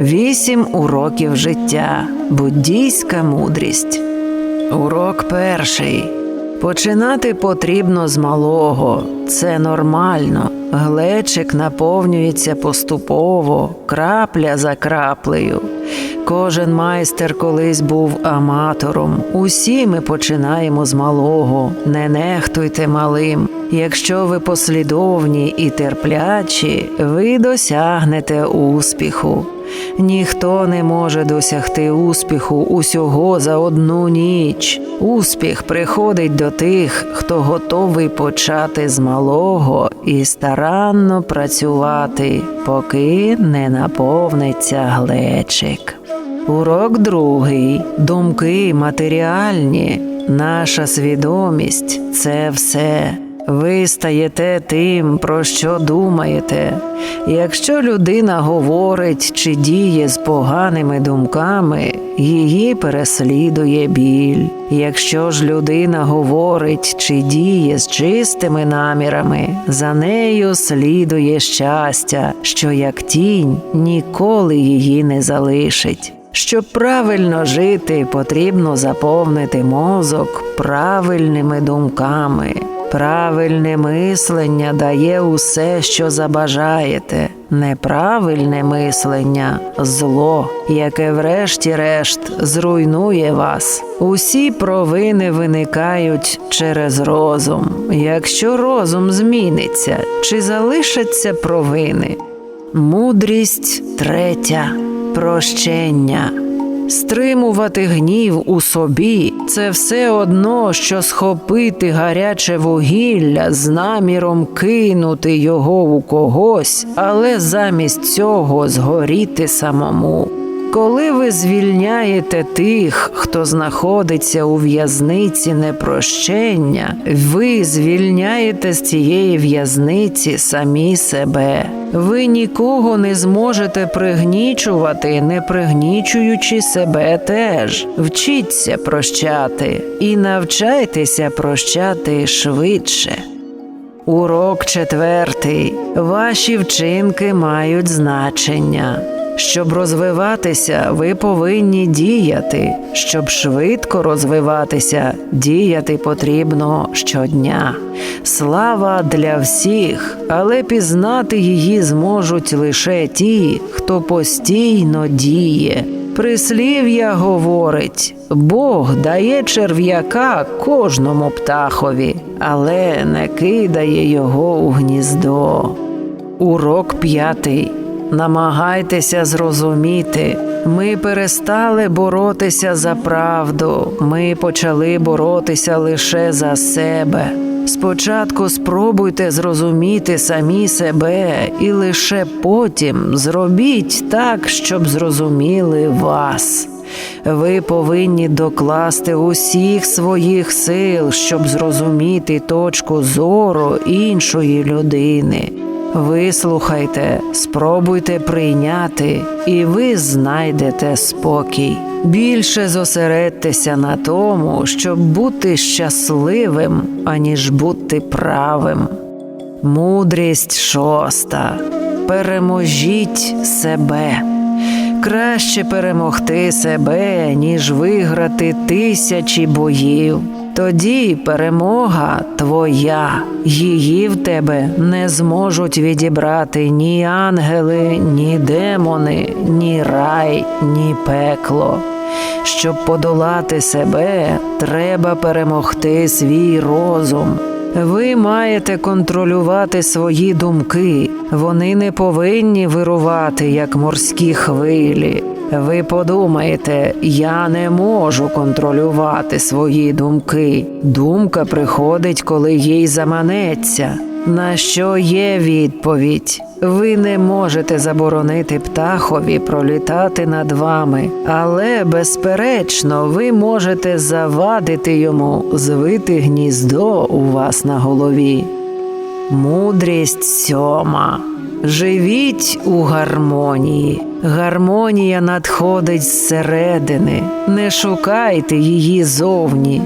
Вісім уроків життя. Буддійська мудрість. Урок перший. Починати потрібно з малого. Це нормально. Глечик наповнюється поступово, крапля за краплею. Кожен майстер колись був аматором. Усі ми починаємо з малого. Не нехтуйте малим. Якщо ви послідовні і терплячі, ви досягнете успіху. Ніхто не може досягти успіху усього за одну ніч. Успіх приходить до тих, хто готовий почати з малого і старанно працювати, поки не наповниться глечик. Урок другий. Думки матеріальні. Наша свідомість це все. Ви стаєте тим, про що думаєте. Якщо людина говорить чи діє з поганими думками, її переслідує біль. Якщо ж людина говорить чи діє з чистими намірами, за нею слідує щастя, що як тінь ніколи її не залишить. Щоб правильно жити, потрібно заповнити мозок правильними думками. Правильне мислення дає усе, що забажаєте. Неправильне мислення зло, яке врешті-решт зруйнує вас. Усі провини виникають через розум. Якщо розум зміниться, чи залишаться провини? Мудрість третя прощення. Стримувати гнів у собі це все одно, що схопити гаряче вугілля з наміром кинути його у когось, але замість цього згоріти самому. Коли ви звільняєте тих, хто знаходиться у в'язниці непрощення, ви звільняєте з цієї в'язниці самі себе. Ви нікого не зможете пригнічувати, не пригнічуючи себе теж. Вчіться прощати і навчайтеся прощати швидше. Урок четвертий. Ваші вчинки мають значення. Щоб розвиватися, ви повинні діяти. Щоб швидко розвиватися, діяти потрібно щодня. Слава для всіх, але пізнати її зможуть лише ті, хто постійно діє. Прислів'я говорить: Бог дає черв'яка кожному птахові, але не кидає його у гніздо. Урок п'ятий. Намагайтеся зрозуміти, ми перестали боротися за правду, ми почали боротися лише за себе. Спочатку спробуйте зрозуміти самі себе, і лише потім зробіть так, щоб зрозуміли вас. Ви повинні докласти усіх своїх сил, щоб зрозуміти точку зору іншої людини. Вислухайте, спробуйте прийняти, і ви знайдете спокій. Більше зосередьтеся на тому, щоб бути щасливим, аніж бути правим. Мудрість шоста. Переможіть себе. Краще перемогти себе, ніж виграти тисячі боїв. Тоді перемога твоя, її в тебе не зможуть відібрати ні ангели, ні демони, ні рай, ні пекло. Щоб подолати себе, треба перемогти свій розум. Ви маєте контролювати свої думки, вони не повинні вирувати, як морські хвилі. Ви подумаєте, я не можу контролювати свої думки. Думка приходить, коли їй заманеться. На що є відповідь? Ви не можете заборонити птахові пролітати над вами, але, безперечно, ви можете завадити йому звити гніздо у вас на голові. Мудрість сьома. Живіть у гармонії. Гармонія надходить зсередини. Не шукайте її зовні.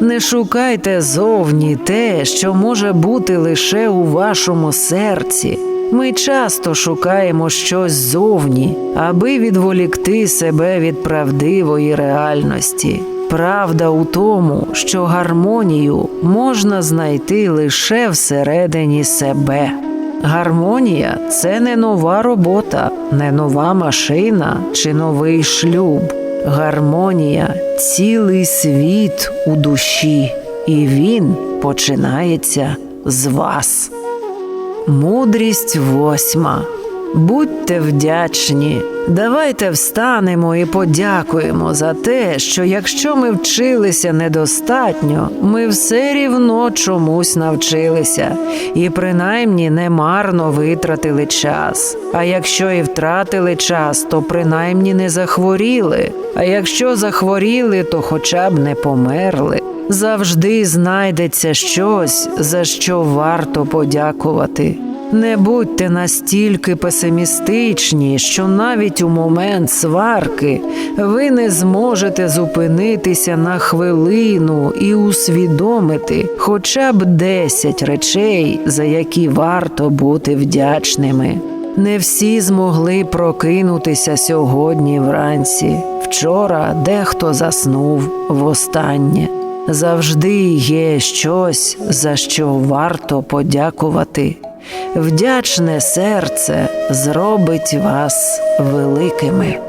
Не шукайте зовні те, що може бути лише у вашому серці. Ми часто шукаємо щось ззовні, аби відволікти себе від правдивої реальності. Правда у тому, що гармонію можна знайти лише всередині себе. Гармонія це не нова робота, не нова машина чи новий шлюб. Гармонія цілий світ у душі, і він починається з вас. Мудрість восьма. Будьте вдячні. Давайте встанемо і подякуємо за те, що якщо ми вчилися недостатньо, ми все рівно чомусь навчилися, і принаймні немарно витратили час. А якщо і втратили час, то принаймні не захворіли. А якщо захворіли, то хоча б не померли. Завжди знайдеться щось, за що варто подякувати. Не будьте настільки песимістичні, що навіть у момент сварки ви не зможете зупинитися на хвилину і усвідомити хоча б 10 речей, за які варто бути вдячними. Не всі змогли прокинутися сьогодні вранці. Вчора дехто заснув востаннє. Завжди є щось, за що варто подякувати. Вдячне серце зробить вас великими.